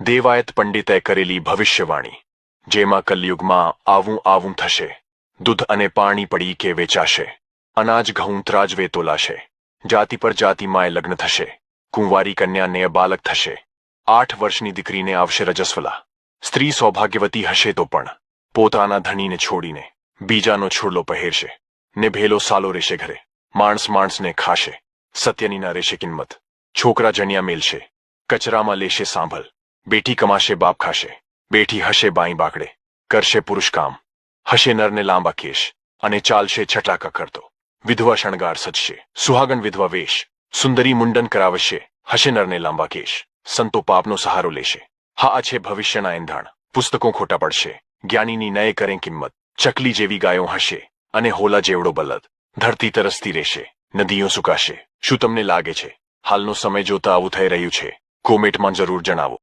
દેવાયત પંડિતે કરેલી ભવિષ્યવાણી, જેમાં કલયુગમાં આવું આવું થશે, દૂધ અને પાણી પડી કે વેચાશે, અનાજ ઘઉં ત્રાજવે તોલાશે, જાતિ પર જાતિમાંય લગ્ન થશે, કુંવારી કન્યાને બાલક થશે, આઠ વર્ષની દીકરીને આવશે રજસ્વલા, સ્ત્રી સૌભાગ્યવતી હશે તો પણ, પોતાના ધણીને છોડીને, બીજાનો છોડલો પહેરશે, ને ભેલો સાલો રહેશે ઘરે, માણસ માણસને ખાશે, સત્યની ના રહેશે કિંમત, છોકરા જણિયા મેલશે, કચરામાં લેશે સાંભળ બેટી કમાશે, બાપ ખાશે. બેટી હશે બાઈ બાકડે. કરશે પુરુષ કામ. હશે નરને લાંબા કેશ. અને ચાલશે છટાકા કરતો. વિધવા શણગાર સજશે. સુહાગણ વિધવા વેશ. સુંદરી મુંડન કરાવશે. હશે નરને લાંબા કેશ. સંતો પાપનો સહારો લેશે. હા, આ છે ભવિષ્યના એંધાણ. પુસ્તકો ખોટા પડશે. જ્ઞાનીની નય કરે કિંમત. ચકલી જેવી ગાયો હશે. અને હોલા જેવડો બલદ. ધરતી તરસતી રહેશે. નદીઓ સુકાશે. શું તમને લાગે છે? હાલનો સમય જોતા આવું થઈ રહ્યું છે. કોમેન્ટમાં જરૂર જણાવો.